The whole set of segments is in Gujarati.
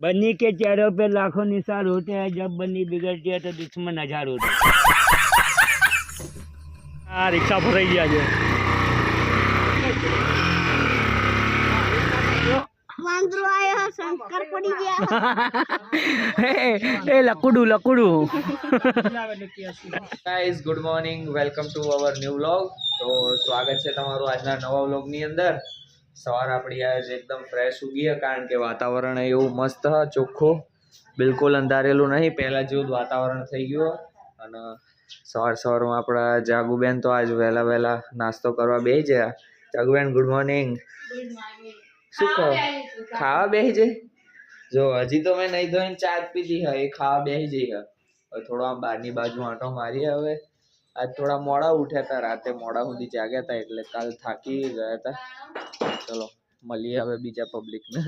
बन्नी के चेहरों पे लाखों निशान होते हैं जब बन्नी बिगड़ती है तो दुश्मन हजार होते हैं આ રિક્ષા ફરાઈ ગયા છે વાંદરો આવ્યો શંકર પડી ગયા એ લકુડું લકુડું guys good morning welcome to our new vlog તો સ્વાગત છે તમારું આજના નવા વ્લોગની અંદર સવાર આપણી આજ એકદમ ફ્રેશ ઉગી છે કારણ કે વાતાવરણ એવું મસ્ત ચોખ્ખું. બિલકુલ અંધારેલું નહીં પહેલાં જેવું વાતાવરણ થઈ ગયું અને સવાર સવારમાં આપણા જાગુબેન તો આજ વહેલા વહેલા નાસ્તો કરવા બેસી ગયા. જાગુબેન ગુડ મોર્નિંગ શું કહો? ખાવા બેસી જાય જો હજી તો મેં નહીં ધોઈને ચા પીધી હે એ ખાવા બેસી જઈ હવે થોડો આમ બહારની બાજુ આંટો મારી હવે. આજ થોડા મોડા ઉઠ્યા હતા રાતે મોડા સુધી જાગ્યા હતા એટલે કાલ થાકી ગયા હતા. ચલો મળીએ હવે બીજા પબ્લિકને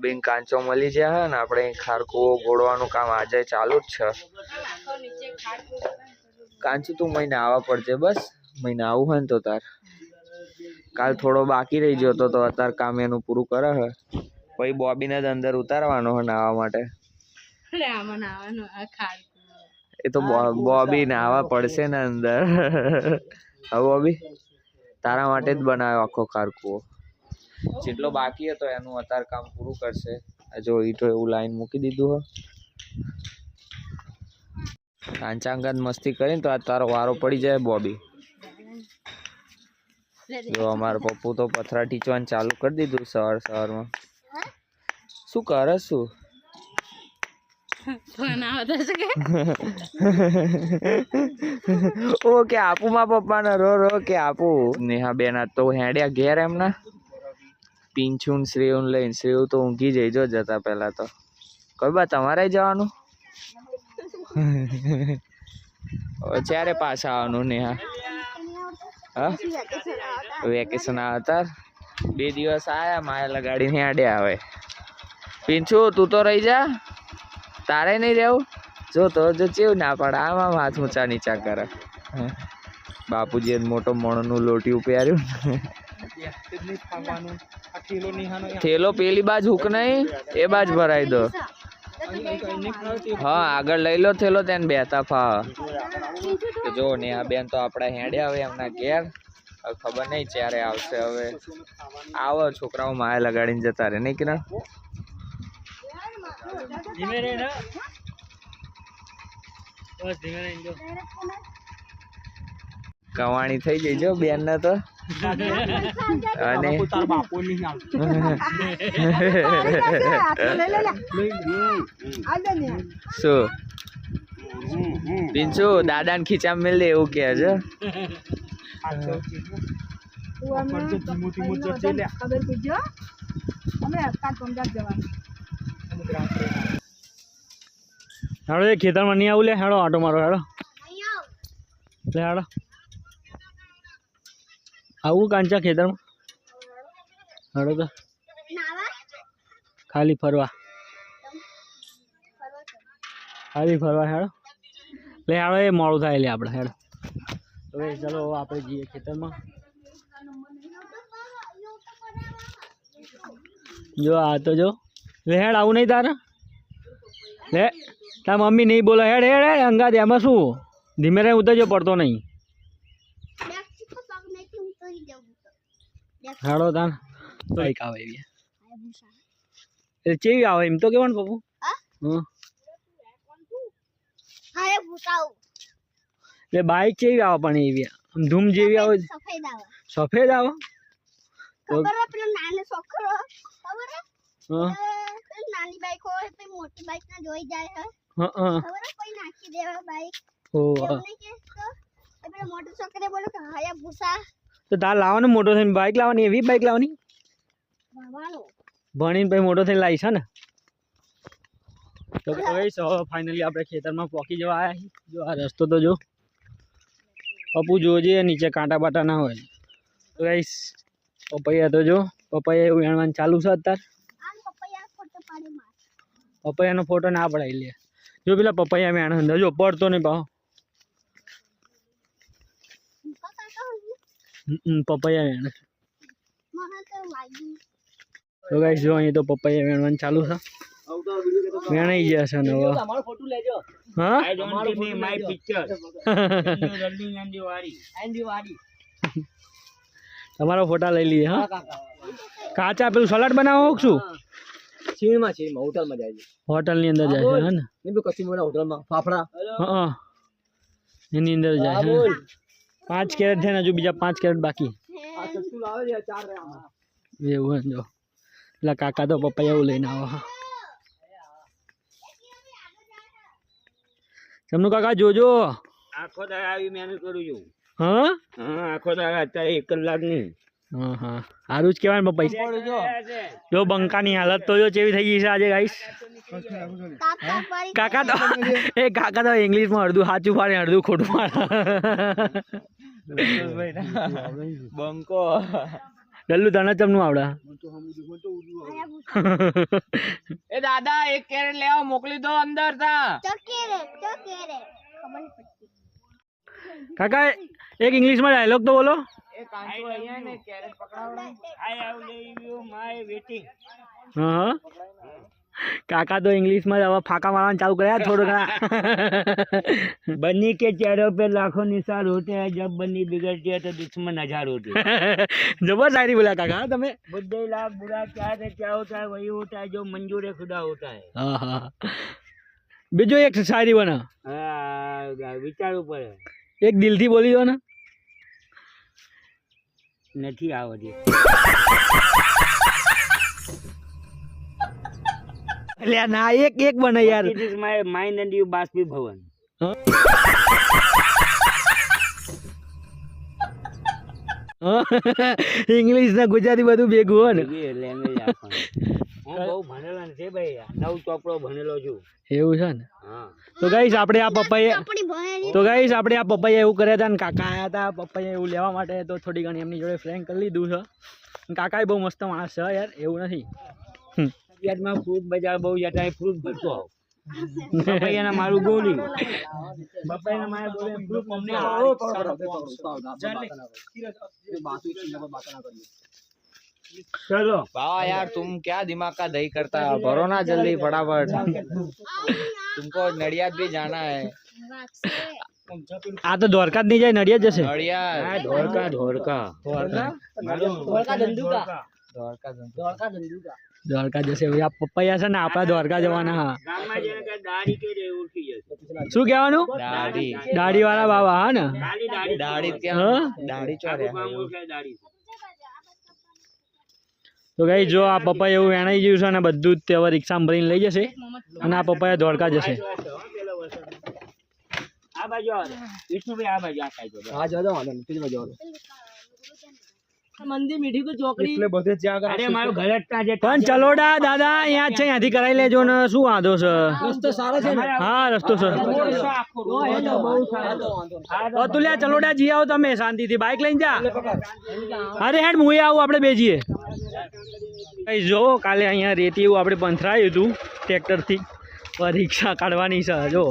બેન કાંચો મળી ગયા હે ને આપણે ખારકુઓ ગોળવાનું કામ આજે ચાલુ જ છે. કાંચું તું મહિને આવવા પડશે બસ મહિને આવું હોય ને તો તાર. કાલ થોડો બાકી રહી ગયો તો તો અત્યારે કામ એનું પૂરું કરે હે. પછી બોબીને જ અંદર ઉતારવાનો હે નાવા માટે. એ તો બોબી નાવા પડશે ને અંદર. હવે બોબી? તારા માટે જ બનાવ્યો આખો ખારકુઓ જેટલો બાકી હતો એનું અત્યારે કામ પૂરું કરશે. જો ઈટો એવું લાઈન મૂકી દીધું હો. કાંચાંગત મસ્તી કરીને તો આ તારો વારો પડી જાય બોબી. જો અમારા પપ્પુ તો પથરા ટીચવાનું ચાલુ કરી દીધું સવાર સવારમાં. શું કરે શું? ઓ કે આપુ માં પપ્પાને રો રો કે આપુ. નેહા બેન તો હેડ્યા ઘેર એમના. પિંછુન શ્રેયુન લઈને શ્રેયુ તો ઊંઘી જઈજો જતા પહેલા તો. કોઈ બા તમારે જવાનું? ક્યારે પાછા આવવાનું નેહા? હા? વેકેશન આવતા બે દિવસ આયા માયા લગાડીને આડે આવે પીંછું તું તો રહી જા. તારે નહીં રહેવું? જો તો જો ચેવું ના પડે, આમ હાથ ઊંચા નીચા કરે. બાપુજી બાપુજીએ મોટો મણનું લોટિયું પહેર્યું. થેલો પેલી બાજ હુક નહીં, એ બાજ ભરાઈ દો. હા, આગળ લઈ લો થેલો, તેને બેતા ફા જો ને આ બેન તો આપણા હેડ્યા હવે એમના ઘેર. ખબર નહીં ક્યારે આવશે હવે. આવો, છોકરાઓ માયા લગાડીને જતા રહે, નહીં કિરણ? ધીમે રહે ને બસ ધીમે રહીને જો. કવાણી થઈ ગઈ જો બેન ને તો અને શું? પિંચુ દાદા ને ખીચા મિલ દે એવું કે છે. ધીમું ધીમું જજે લે. ખબર પૂછજો અમે કાલ પંજાબ જવાનું. હેડો, એ ખેતરમાં નહીં આવું લે. હેડો, આટો મારો, હેડો. લે, હેડો. આવું કાંચા ખેતરમાં? હેડો તો. ખાલી ફરવા. ખાલી ફરવા, હેડો. લે, હેડો, એ મોડું થાય, લે આપણે, હેડો. હવે ચાલો આપણે જઈએ ખેતરમાં. જો, આ તો જો. લે હેડ આવું નહીં તારે? લે તાર મમ્મી નહીં બોલો. હેડ હેડ હેડ અંગાત એમાં શું? ધીમે રહે ઉતરજો પડતો નહીં. હાડો પગ નહીં હું તો જવું હેડો તાન. બાઈક આવે એવી. એટલે ચેવી આવે એમ? તો કેવાનું પપ્પુ એટલે બાઈક ચેવી આવે પણ એવી? આમ ધૂમ જેવી આવે? સફેદ આવે? ખબર હે નાનો છોકરો? ખબર હે હં એ પેલી નાની બાઈક હોય પછી મોટી બાઈક ના જોઈ જાય હે હં હં ખબર હે કોઈ નાખી દેવા બાઈક ઓ એવું નહીં કે તો એ પેલો મોટો છોકરે બોલો કે હાયબુસા તો તાર લાવવાનું મોટો થઈને બાઈક લાવવાની એવી બાઈક લાવવાની ભણવાનું ભણીને પછી મોટો થઈને લાવીશ ને તો હવે ફાઇનલી આપણે ખેતરમાં પોકી જવા આવ્યા છીએ. જો આ રસ્તો તો જો પપ્પુ જોજે નીચે કાંટા બાટા ના હોય તો ગાઈસ પપૈયા તો જો પપૈયા એવું વેણવાનું ચાલુ છે અત્યારે આમ પપૈયા ફોટો પાડી માર પપૈયાનો ફોટો ના પડાવી લે. જો પેલા પપૈયા વેણ અંદર જો પડતો નહીં પાહો. પપૈયા વેણ મને તો ગાઈસ જો અહીં તો પપૈયા વેણવાનું ચાલુ છે. વેણાઈ ગયા છે ને હવે. હા? My wari. તમારો ફોટા લઈ લઈએ હા? કાચા પેલું સલાડ બનાવો કે છીણમાં છીણમાં હોટલમાં જાય છે. હોટલની અંદર જાય છે હે ને? નહીં બી કચ્છી મોટા હોટલમાં ફાફડા. હા એની અંદર જાય છે પાંચ કેરેટ છે ને હજુ બીજા પાંચ કેરેટ બાકી. આ કચ્છું આવે છે ચાર રહે આમાં. એવું હે જો. એટલે કાકા તો પપ્પા એવું લઈને આવો હા. જમનું કાકા જોજો. આખો દાડા આવી મહેનત કરું છું. હા? હા આખો દાડા અત્યારે એક કલાક નહીં હા હા સારું જ કહેવાય પૈસા જો. બંકાની હાલત તો જો ચેવી થઈ ગઈ છે આજે ગાઈશ કાકા તો એ કાકા તો ઇંગ્લિશમાં અડધું સાચું પાડે અડધું ખોટું પાડે. બંકો. ડલ્લુ તને ચમનું આવડે? એ દાદા એક કેરેટ લેવા મોકલી દો અંદર તા. ચકેરે ચકેરે ખબર ડાયલોગ તો કાકા એક ઇંગ્લિશમાં ડાયલોગ તો બોલો I have leave you my waiting. હા હા. કાકા તો ઇંગ્લિશમાં જ હવે ફાંકા મારવાનું ચાલુ કર્યા થોડું ઘણા बन्नी के चेहरों पे लाखों निशान होते हैं जब बन्नी बिगड़ती है तो दुश्मन हजार होते हैं જબર શાયરી બોલ્યા કાકા હા તમે बुद्धि लाख बुरा क्या है क्या होता है वही होता है जो मंजूर खुदा होता है હા હા બીજો એક શાયરી બના હા વિચારવું પડે એક દિલથી બોલી દો ને નથી આવતી એટલે ના એક એક બને યાર. It my mind and you બાષ્પીભવન. ઇંગ્લિશ ને ગુજરાતી બધું ભેગું હોય ને. લેંગ્વેજ. હું બહુ ભણેલો નથી ભાઈ નવ ચોપડો ભણેલો છું એવું છે ને હા તો ગાઈસ આપણે આ પપૈયા તો ગાઈસ આપણે આ પપ્પાએ એવું કર્યા હતા ને કાકા આયા હતા પપ્પાએ એવું લેવા માટે તો થોડી ઘણી એમની જોડે ફ્રેન્ક કરી લીધું છે કાકા બહુ મસ્ત માણસ છે યાર એવું નથી. ફ્રૂટ બજાર બહુ જતા ફ્રૂટ ભરતો આવ મારું અમને આવો ચલો बाबा यार तुम क्या दिमाग का दही करता है भरो ना जल्दी फटाफट तुमको नडियाद भी जाना है આ તો દ્વારકા જ નહીં જાય નડિયાદ જશે नडियाद આ ધોળકા ધોળકા મારું ધોળકા ધંધુકા. द्वारका धंधो। દ્વારકા ધંધુકા દ્વારકા જશે ભાઈ આ પપૈયા છે ને આપણા દ્વારકા જવાના હા ગામમાં જઈને કે દાઢી કે રે ઉઠી જશે શું કહેવાનું दाढ़ी દાઢી વાળા બાબા હા ને ખાલી દાઢી दाढ़ी क्या તો ગઈ જો આ પપ્પા એવું વેણાઈ ગયું છે અને બધું જ તે હવે રિક્ષામાં ભરીને લઈ જશે અને આ પપૈયા ધોળકા જશે. પણ ચલોડા દાદા અહીંયા છે અહીંયાથી કરાવી લેજો ને શું વાંધો છે? રસ્તો સારો છે હા રસ્તો છે. બહુ સારો. ઓ તું લ્યા ચલોડા જી આવો તમે. શાંતિથી બાઇક લઈને જા. અરે હેડ હું આવું આપણે બે જઈએ કઈ જો, કાલે અહીંયા રેતી એવું આપણે પંથરાયું હતું ટ્રેક્ટરથી. પરીક્ષા રિક્ષા કાઢવાની છે, જો.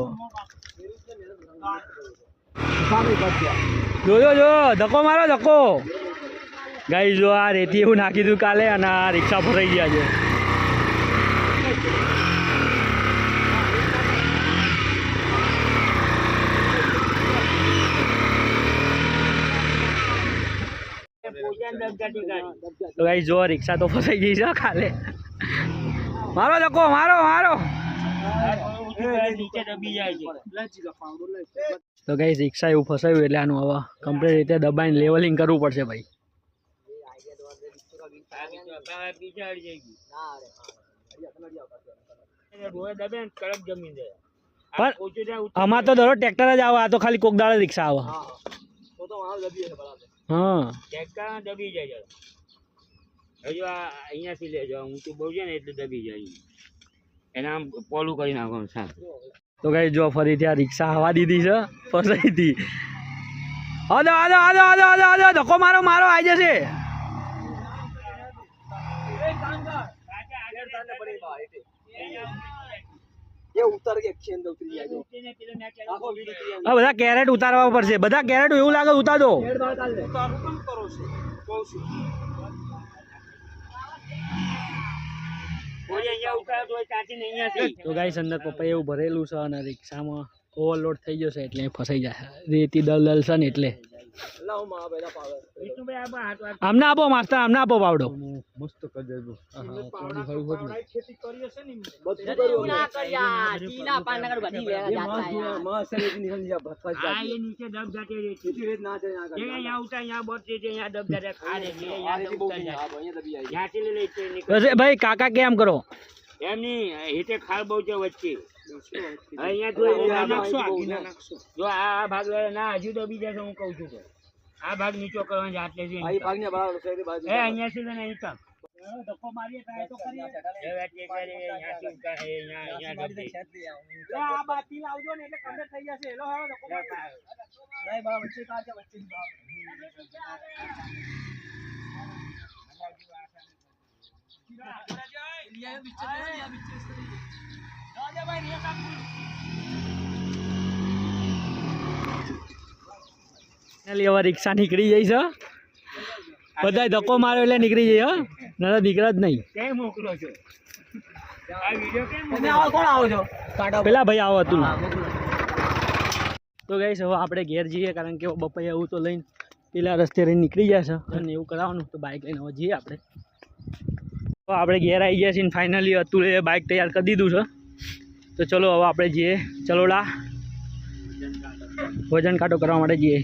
જોજો જો ધક્કો મારો, ધક્કો. ગાઈ જો આ રેતી એવું નાખી દીધું કાલે અને આ રિક્ષા ભરાઈ ગયા છે. તો ગાઈ જો રિક્ષા તો ફસાઈ ગઈ છે ખાલે મારો ધક્કો મારો મારો તો ગાઈ રિક્ષા એવું ફસાયું એટલે આનું હવે કમ્પ્લીટ રીતે દબાઈને લેવલિંગ કરવું પડશે ભાઈ પણ આમાં તો દરરોજ ટ્રેક્ટર જ આવે આ તો ખાલી કોક દાડે રિક્ષા આવે તો તો વાળો દબી હશે બરાબર. હા. ટેક્કા દબી જાય જરા. હજુ આ અહીંયાથી લેજો આ ઊંચું બહુ છે ને એટલે દબી જાય એને આમ પોલું કરી નાખવાનું સાહેબ તો કઈ જો ફરીથી આ રિક્ષા હવા દીધી છે ફસાઈ હતી હદો હદો હદો હદો હદો હદો ધક્કો મારો મારો આવી જશે. એ ઉતાર કે ખેન દો ઉતરી જાય આખો video આ બધા કેરેટ ઉતારવા પડશે. બધા કેરેટ એવું લાગે ઉતાર દો કરો છો? કહું છું. તો ગાઈસ અંદર પપ્પા એવું ભરેલું છે અને રિક્ષામાં ઓવરલોડ થઈ જશે એટલે ફસાઈ જાય. રેતી દલદલ છે ને એટલે. આમને આપો માસ્ટર અમને આપો પાવડો. એ ભાઈ કાકા કેમ કરો? એમ નહીં, ખાલ બહુ છે વચ્ચે. અહીંયા જો એ ના નાખશો, જો આ ભાગ ના હજુ તો બીજા હું કહું છું તો. આ ભાગ નીચો કરવાનો છે આટલે છે એ અહીંયાથી લઈને અહીં તક ધક્કો મારીએ ટ્રાય તો કરીએ. એટલે કરીએ, અહીંયાથી ઉતાર, એ અહીંયા- અહીંયા. આ બાતી લાવજો ને એટલે કમ્પ્લીટ થઈ જશે. હેલો હેલો ફાઇનલી હવે રિક્ષા નીકળી જઈ છે. બધા ધક્કો માર્યો એટલે નીકળી જઈ હા. ના નીકળે જ નહીં. કેમ મોકલો છો? પેલા ભાઈ આવો હતું. તો ગઈ હવે આપણે ઘેર જઈએ કારણ કે બપાઈ એવું તો લઈને પેલા રસ્તે રહીને નીકળી જાય છે. અને એવું કરાવવાનું તો બાઇક લઈને હવે જઈએ આપણે. તો આપણે ઘેર આવી ગયા છીએ ફાઇનલી અતુલે બાઇક તૈયાર કરી દીધું છે. તો ચલો હવે આપણે જઈએ. ચલોડા. વજન કાંટો કરવા માટે જઈએ.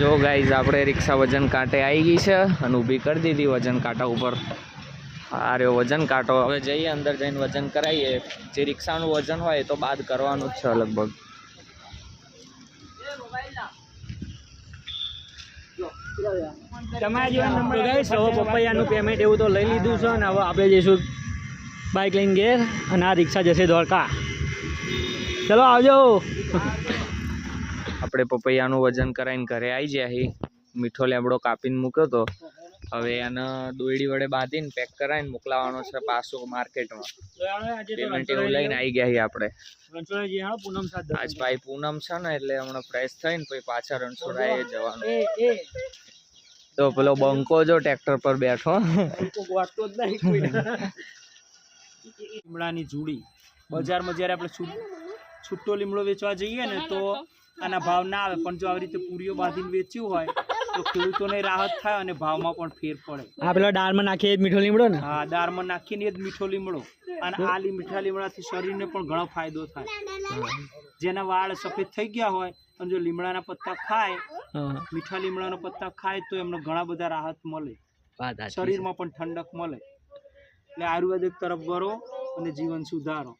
જો ગાઈઝ આપણે રિક્ષા વજન કાંટે આવી ગઈ છે અને ઊભી કરી દીધી વજન કાંટા ઉપર. આ રહ્યો વજન કાંટો. હવે જઈએ, અંદર જઈને વજન કરાવીએ. જે રિક્ષાનું વજન હોય તો બાદ કરવાનું જ છે લગભગ. તમારા નંબર હવે પપૈયાનું પેમેન્ટ એવું તો લઈ લીધું છે અને હવે આપણે જઈશું બાઇક લઈને ઘેર અને આ રિક્ષા જશે દ્વારકા. ચલો આવજો. આપણે પપૈયાનું વજન કરાવીને ઘરે આવી ગયા હી. મીઠો લેબડો કાપીને મૂક્યો તો. હવે એને દોયડી વડે બાંધીને પેક કરાવીને મોકલાવાનો છે પાછો માર્કેટમાં. પેમેન્ટ એવું લઈને આવી ગયા હી આપણે. આજ ભાઈ પૂનમ છે ને એટલે હમણાં ફ્રેશ થઈને પછી પાછા રણછોડાએ જવાનું. એ એ. તો પેલો બંકો જો ટ્રેક્ટર પર બેઠો. લીમડાની જુડી. બજારમાં જ્યારે આપણે છૂટ- લીમડો વેચવા જઈએ ને તો આના ભાવ ના આવે. પણ જો આવી રીતે પૂરીઓ બાંધીને વેચ્યું હોય તો ખેડૂતોને રાહત થાય અને ભાવમાં પણ ફેર પડે. આ પેલો દાળમાં નાખીએ જ મીઠો લીમડો ને? હા દાળમાં નાખીને એ જ મીઠો લીમડો. અને આ મીઠા લીમડાથી શરીરને પણ ઘણો ફાયદો થાય. જેના વાળ સફેદ થઈ ગયા હોય અને જો લીમડાના પત્તા ખાય મીઠા લીમડાના પત્તા ખાય તો એમને ઘણા બધા રાહત મળે. વાત શરીરમાં પણ ઠંડક મળે. એટલે આયુર્વેદિક તરફ વળો અને જીવન સુધારો.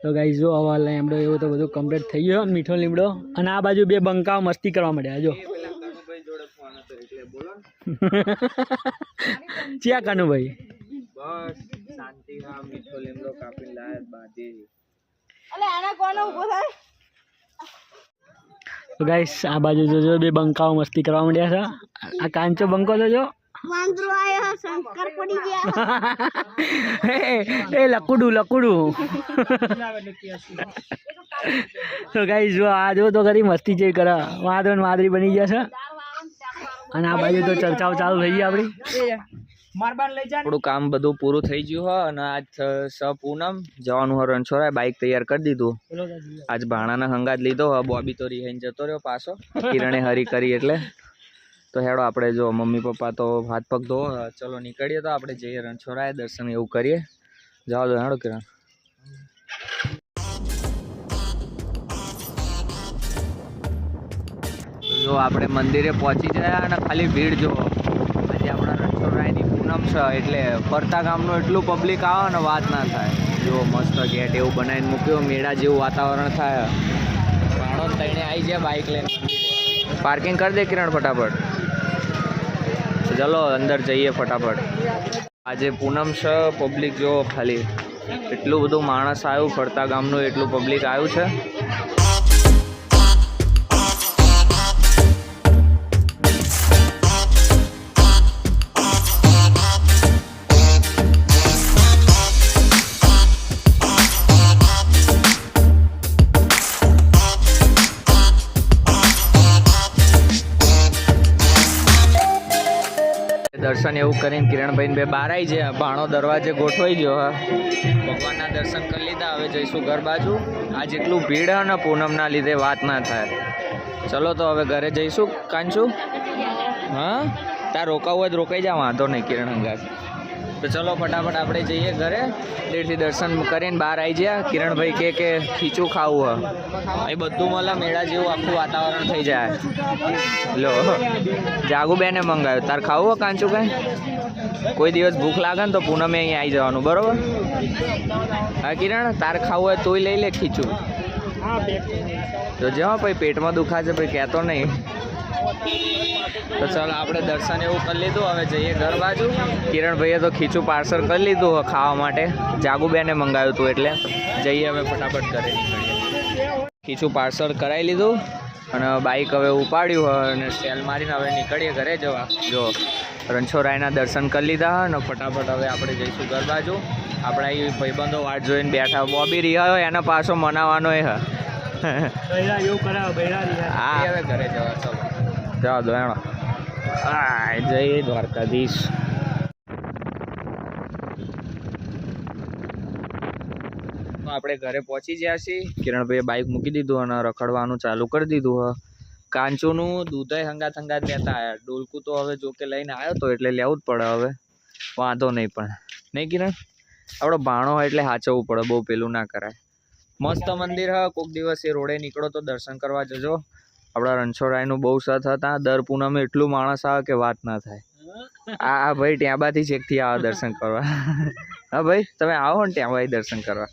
તો ગાઈ જો હવા એમડો એવું તો બધું કમ્પ્લીટ થઈ ગયો મીઠો લીમડો. અને આ બાજુ બે બંકાઓ મસ્તી કરવા માંડ્યા જો. ચિયા કાનુભાઈ બસ શાંતિ હા મીઠો લીમડો કાપી લાયા બાંધી અલે આના કોનો ઊભો થાય? તો ગાઈસ આ બાજુ જોજો બે બંકાઓ મસ્તી કરવા માંડ્યા છે. આ કાંચો બંકો જોજો જો. વાંદરો આયો શંકર પડી ગયા. એ લકુડું લકુડું. તો ગાઈસ જો આ જો તો કરી મસ્તી જે કરે. વાંદરો ને વાદળી બની ગયા છે. અને આ બાજુ તો ચર્ચાઓ ચાલુ થઈ ગઈ આપણી. આપણું કામ બધું પૂરું થઈ ગયું હોય અને આજ સ પૂનમ જવાનું હોય રણછોડાએ બાઇક તૈયાર કરી દીધું. આજ ભાણાના હંગાત લીધો હોય બોબી તો રિહાઈને જતો રહ્યો પાછો. કિરણે હરી કરી એટલે. તો હેડો આપણે જો મમ્મી પપ્પા તો હાથ પગ ધો ચલો નીકળીએ તો આપણે જઈએ રણછોડાએ દર્શન એવું કરીએ. જાઓ દો હેડો કિરણ. જો આપણે મંદિરે પહોંચી ગયા અને ખાલી ભીડ જુઓ આજે આપણા રણછોડરાયની પૂનમ છે એટલે ફરતા ગામનું એટલું પબ્લિક આવે ને વાત ના થાય. જો મસ્ત ગેટ એવું બનાવીને મૂક્યો, મેળા જેવું વાતાવરણ થાય. તઈને આવી જાય બાઇક લઈને પાર્કિંગ કરી દે કિરણ ફટાફટ. ચલો અંદર જઈએ ફટાફટ. આજે પૂનમ છે પબ્લિક જો ખાલી. એટલું બધું માણસ આવ્યું, ફરતા ગામનું એટલું પબ્લિક આવ્યું છે. દર્શન એવું કરીને કિરણભાઈ બે બહાર આવી ભાણો દરવાજે ગોઠવાઈ ગયો, હા. ભગવાનના દર્શન કરી લીધા. હવે જઈશું ઘર બાજુ. આ જેટલું ભીડ હે ને પૂનમના લીધે વાત ના થાય. ચલો તો હવે ઘરે જઈશું. કાંચું? હા? તાર રોકાવું હોય તો રોકાઈ જા, વાંધો નહીં, કિરણ હંગાત તો ચલો ફટાફટ આપણે જઈએ ઘરે. દેરથી દર્શન કરીને બહાર આવી ગયા. કિરણભાઈ કે કે ખીચું ખાવું હ. એ બધું મળે મેળા જેવું આખું વાતાવરણ થઈ જાય. લો. જાગુબેને મંગાવ્યું તાર ખાવું હો કાંચું કાંઈ? કોઈ દિવસ ભૂખ લાગે ને તો પૂનમે અહીંયા આવી જવાનું. બરાબર? હા કિરણ, તાર ખાવું હોય તોય લઈ લે ખીચું. તો જવા પછી પેટમાં દુખાશે પછી કહેતો નહીં. તો ચાલો આપણે દર્શન એવું કરી લીધું હવે જઈએ ઘર બાજુ. કિરણભાઈએ તો ખીચું પાર્સલ કરી લીધું ખાવા માટે. જાગુબેને મંગાવ્યું હતું એટલે. જઈએ હવે ફટાફટ ઘરે નીકળીએ. ખીચું પાર્સલ કરાવી લીધું અને બાઇક હવે ઉપાડ્યું અને સેલ મારીને હવે નીકળીએ ઘરે જવા. જો રણછોડરાયના દર્શન કરી લીધા અને ફટાફટ હવે આપણે જઈશું ઘર બાજુ. આપણા એ ભાઈબંધો વાટ જોઈને બેઠા બોબી રહ્યા હોય એનો પાછો મનાવવાનો એ. હા હવે ઘરે જવા ચલો. જવા દો એનો આ જય દ્વારકાધીશ. આપણે ઘરે પહોંચી ગયા છીએ. કિરણભાઈએ બાઇક મૂકી દીધું અને રખડવાનું ચાલુ કરી દીધું, હ. કાંચોનું દૂધય હંગાત હંગાત લેતા આવ્યા ડોલકું તો હવે જો કે લઈને આવ્યો તો એટલે લેવું જ પડે હવે. વાંધો નહીં પણ. નહીં કિરણ? આપણો ભાણો હોય એટલે સાચવવું પડે, બહુ પેલું ના કરાય. મસ્ત મંદિર, હ. કોઈક દિવસ એ રોડે નીકળો તો દર્શન કરવા જજો. આપણા રણછોડરાયનું બહુ સત હતા દર પૂનમે એટલું માણસ આવે કે વાત ના થાય. આ ભાઈ ટ્યાબાથી ચેકથી આવે દર્શન કરવા. હા ભાઈ, તમે આવો ને ટ્યાબાથી દર્શન કરવા.